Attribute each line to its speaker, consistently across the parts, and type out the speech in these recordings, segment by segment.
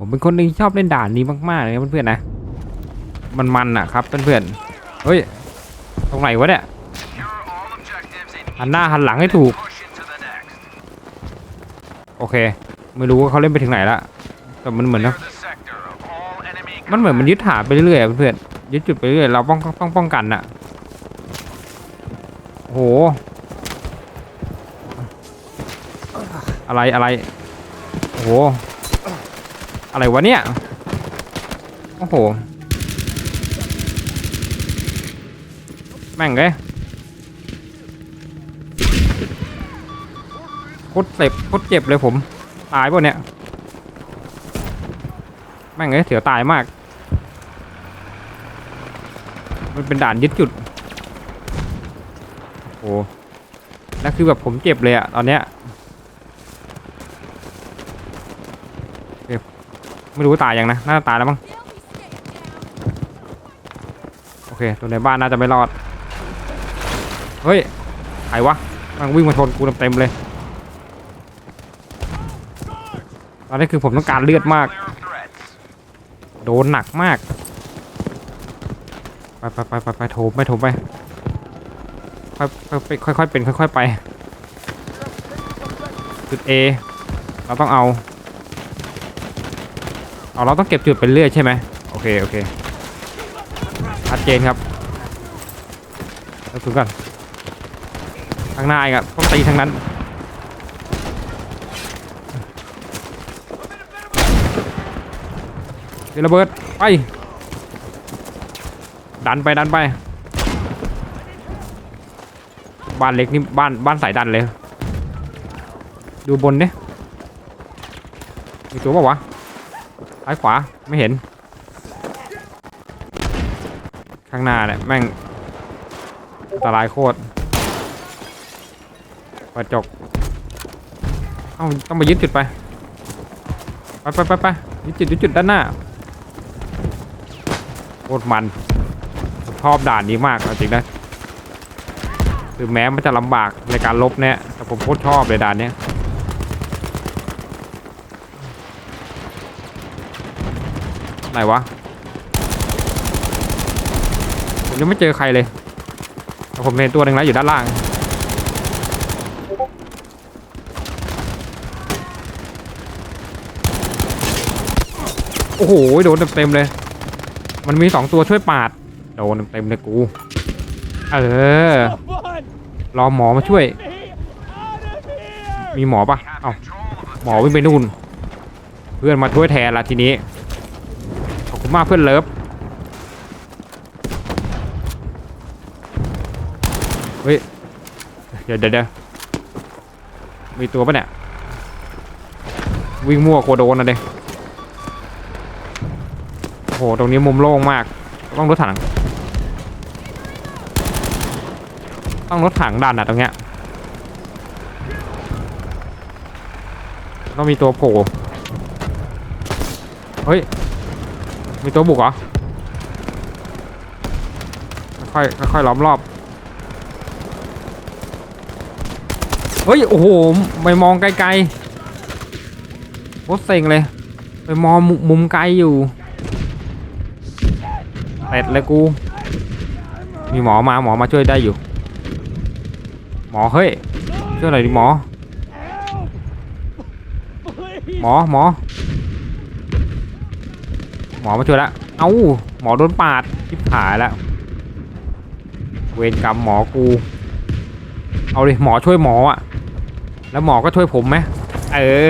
Speaker 1: ผมเป็นคนหนึงที่ชอบเล่นด่านนี้มากๆเลยเพื่อนๆนะ มันมันอะครับเพื่อนๆ เฮ้ย ตรงไหนวะเนี่ย หันหน้าหันหลังให้ถูก โอเค ไม่รู้ว่าเขาเล่นไปถึงไหนละ แต่มันเหมือนนะ มันเหมือนมันยึดฐานไปเรื่อยๆเพื่อนๆ ยึดจุดไปเรื่อยเราป้องต้องป้องกันน่ะโอ้โห อะไรอะไรโอ้โห อะไรวะเนี่ย โอ้โห แม่งเลยโคตรเจ็บโคตรเจ็บเลยผม ตายป่ะเนี่ย แม่งเลยเสียวตายมาก มันเป็นด่านยึดจุด โอ้โห แล้วคือแบบผมเจ็บเลยอะตอนเนี้ยเจ็บ ไม่รู้ตายยังนะ น่าจะตายแล้วมั้ง โอเค ตัวในบ้านน่าจะไม่รอด เฮ้ย ใครวะมันวิ่งมาชนกูเต็มเลย ตอนนี้คือผมต้องการเลือดมาก โดนหนักมาก ไปไปไปไปไปโถมไปโถมไป ค่อยค่อยไปค่อยๆเป็นค่อย ๆ ไปจุด A เราต้องเอา เอาเราต้องเก็บจุดไปเรื่อยใช่ไหมโอเคโอเคชัดเจนครับแล้วถึงก่อนข้างหน้าอีกอะต้องตีทั้งนั้นเดี๋ยวระเบิดไปดันไปดันไป บ้านเล็กนี่บ้านบ้านสายดันเลย ดูบนดิมีตัวปล่าวะ ซ้ายขวาไม่เห็น ข้างหน้าเนี่ยแม่งอันตรายโคตรกระจกเอ้าต้องไปยึดจุดไปไปไปไปไปยึดจุดยึดจุดด้านหน้าโคตรมันชอบด่านนี้มากจริงนะคือแม้มันจะลำบากในการลบเนี่ยแต่ผมโคตรชอบเลยด่านเนี้ย ไหนวะ ผมยังไม่เจอใครเลยแต่ผมเห็นตัวหนึ่งแล้วอยู่ด้านล่าง โอ้โห โดนเต็มๆเลย มันมีสองตัวช่วยปาด โดนเต็มๆเลยกู เออ รอหมอมาช่วย มีหมอปะเอ้าหมอวิ่งไปนู่น เพื่อนมาช่วยแทนละทีนี้ มากเพื่อนเลิฟเฮ้ยเดี๋ยวเดี๋ยวเดี๋ยวมีตัวปะเนี่ยวิ่งมั่วโคโดนนะเด็กโอ้โหตรงนี้มุมโล่งมาก ต้องรถถัง ต้องรถถังดันอะตรงเนี้ยต้องมีตัวโผล่เฮ้ย มีตัวบุกเหรอ ค่อยค่อยล้อมรอบ เฮ้ย โอ้โหไปมองไกลๆโคตรเซ็งเลย ไปมองมุมไกลอยู่เสร็จเลยกู มีหมอมาหมอมาช่วยได้อยู่ หมอเฮ้ยช่วยหน่อยดิหมอ หมอหมอ มอมาช่วยแล้วเอ้าหมอโดนปาดทิพหายแล้ว เวรกรรมหมอกู เอาดิหมอช่วยหมออะแล้วหมอก็ช่วยผมไหมเออ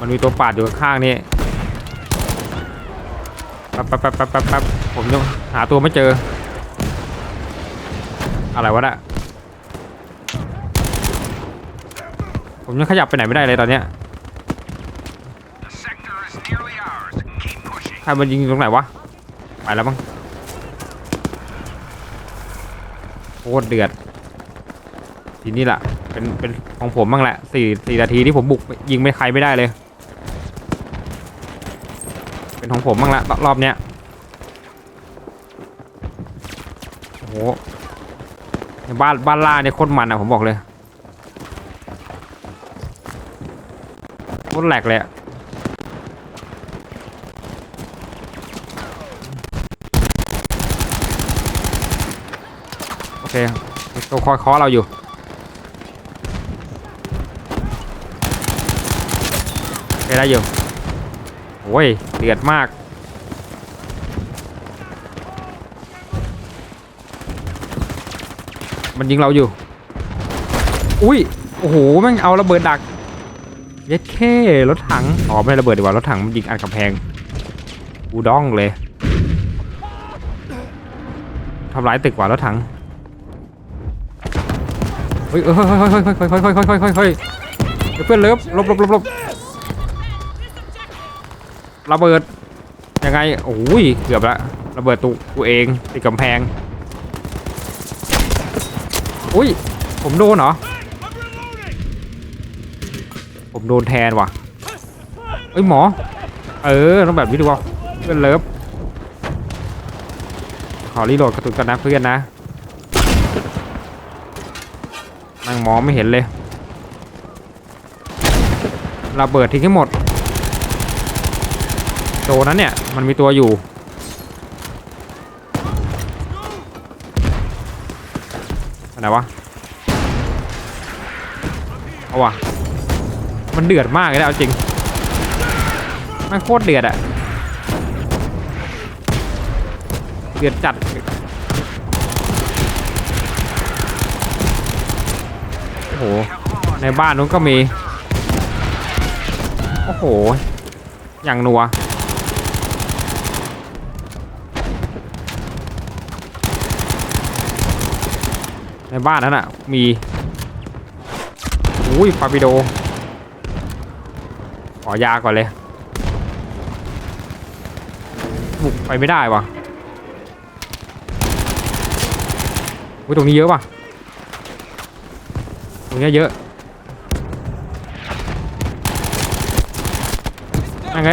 Speaker 1: มันมีตัวปาดอยู่ข้างนี่แป๊บแป๊บป๊บป๊บป๊บแป๊บผมยังหาตัวไม่เจอ อะไรวะน่ะผมยังขยับไปไหนไม่ได้เลยตอนเนี้ยใค รมันยิงตรงไหนวะ ไปแล้วมั้งโคตรเดือด ทีนี้แหละเป็นเป็นของผมบ้างแหละสี่สี่นาทีที่ผมบุกยิงไม่ใครไม่ได้เลย เป็นของผมบ้างละรอบเนี้ยโอ้โหบ้านบ้านล่าเนี่ยโคตรมันอะผมบอกเลยโคตรแหลกเลยอะ เคตัวคอยคอเราอยู่ โอเคได้อยู่ โอ้ยเดือดมาก มันยิงเราอยู่ อุ้ย โอ้โหแม่งเอาระเบิดดัก เย็ดแค่รถถัง อ๋อไม่ระเบิดดีกว่ารถถังมันยิงอัดกำแพงกูด้องเลยทำร้ายตึกกว่ารถถัง เฮ้ยเฮ้ยเฮ้ยเฮ้ยเฮ้ยเฮ้ยเฮ้ยเฮ้ยเฮ้ยเฮ้ยเพื่อนเลิฟลบลบลบลบระเบิดยังไงโอ้ยเกือบละระเบิดตัวกูเองติดกำแพงอุ้ยผมโดนเหรอผมโดนแทนว่ะเอ้ยหมอ เออต้องแบบนี้ดูว่าเพื่อนเลิฟขอรีโหลดกระตุนกันนะเพื่อนนะ นั่งหมอไม่เห็นเลยระเบิดทิ้งให้หมดตัวนั้นเนี่ยมันมีตัวอยู่อันไหนวะเอาวะมันเดือดมากเลยนะเอาจริงมันโคตรเดือดอะเดือดจัด โอ้โห ในบ้านนู้นก็มี โอ้โห อย่างนัว ในบ้านนั้นอะ มีอุ้ยฟาบิโด ขอยาก่อนเลย บุกไปไม่ได้วะอุ้ยตรงนี้เยอะว่ะ ตรงนี้เยอะยังไง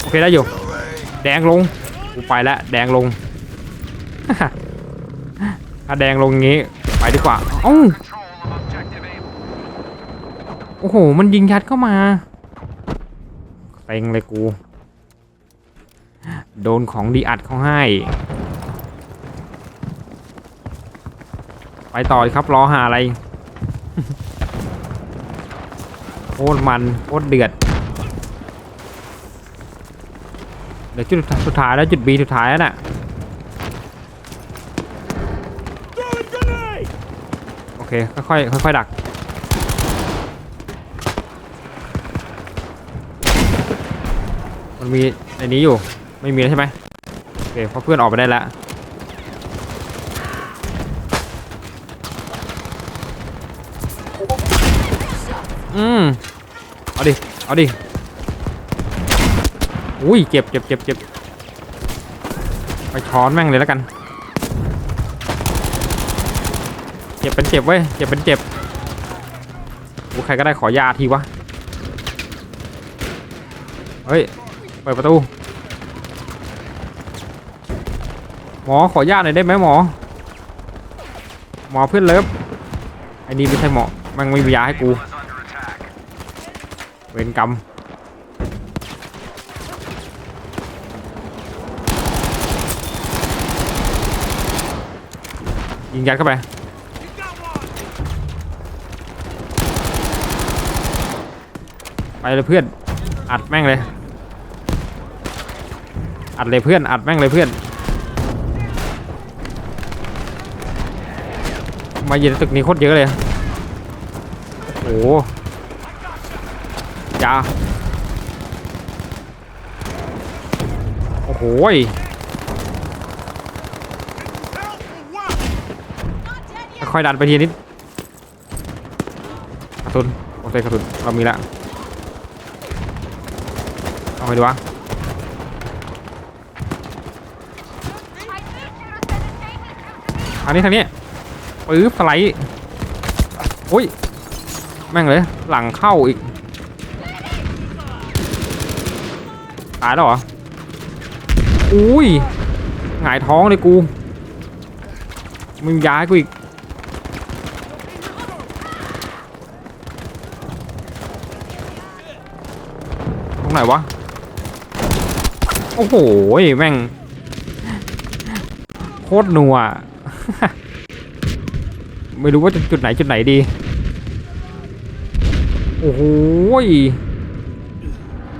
Speaker 1: โอเคได้อยู่ แดงลงกูไปแล้วแดงลงถ้าแดงลงงี้ไปดีกว่าเอ้าโอ้โห มันยิงยัดเข้ามาเต็งเลยกู โดนของดีอัดเขาให้ ไปต่อครับรอหาอะไรโคตรมันโคตรเดือดเดี๋ยวจุดสุดท้ายแล้วจุด B สุดท้ายแล้วน่ะโอเคค่อยๆค่อยๆดักมันมีในนี้อยู่ไม่มีแล้วใช่ไหมโอเคเพราะเพื่อนออกไปได้แล้ว อืมเอาดิ เอาดิ อุ้ยเจ็บเจ็บเจ็บเจ็บไปช้อนแม่งเลยแล้วกัน เจ็บเป็นเจ็บเว้ย เจ็บเป็นเจ็บกูใครก็ได้ขอยาทีวะ เฮ้ย เปิดประตู หมอขอยาหน่อยได้ไหมหมอ หมอเพื่อนเลิฟไอ้นี่ไม่ใช่หมอมันไม่มียาให้กู เวรกรรมยิงยัดเข้าไป ไปเลยเพื่อน อัดแม่งเลย อัดเลยเพื่อน อัดแม่งเลยเพื่อน มาอยู่ในตึกนี้โคตรเยอะเลย โอ้โห จ้าโอ้โหยค่อยดันไปทีนิดกระสุนโอเคกระสุนเรามีละเอาไปดูวะทางนี้ทางนี้ปื๊บสไลด์อุ้ย แม่งเลย หลังเข้าอีก ตายแล้วเหรอ อุ้ย หงายท้องเลยกูมึงย้ายกูอีก ตรงไหนวะ โอ้โห แม่ง โคตรนัว ไม่รู้ว่าจะจุดไหนจุดไหนดี โอ้โห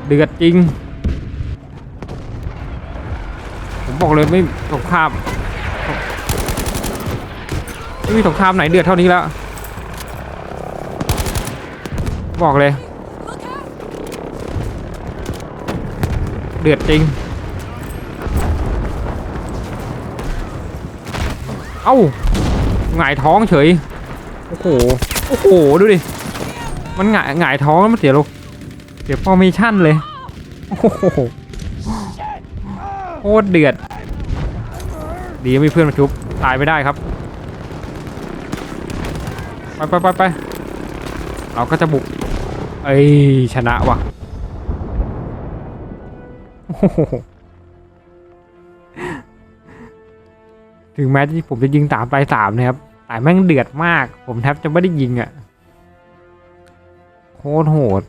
Speaker 1: เดือดจริง ผมบอกเลยไม่สงครามไม่มีสงครามไหนเดือดเท่านี้แล้ว บอกเลย เดือดจริง เอ้าหงายท้องเฉย โอ้โห โอ้โห ดูดิ มันหงายหงายท้องแล้วมันเสียลงเสียฟอร์เมชั่นเลย โอ้โห คตรเดือด ดีมีเพื่อนมาชุบ ตายไม่ได้ครับ ไปไปไปไปเราก็จะบุก เอ้ย ชนะว่ะถึงแม้ที่ผมจะยิงสามไปสามนะครับ แต่แม่งเดือดมาก ผมแทบจะไม่ได้ยิงอะ่ะ โคตรโหด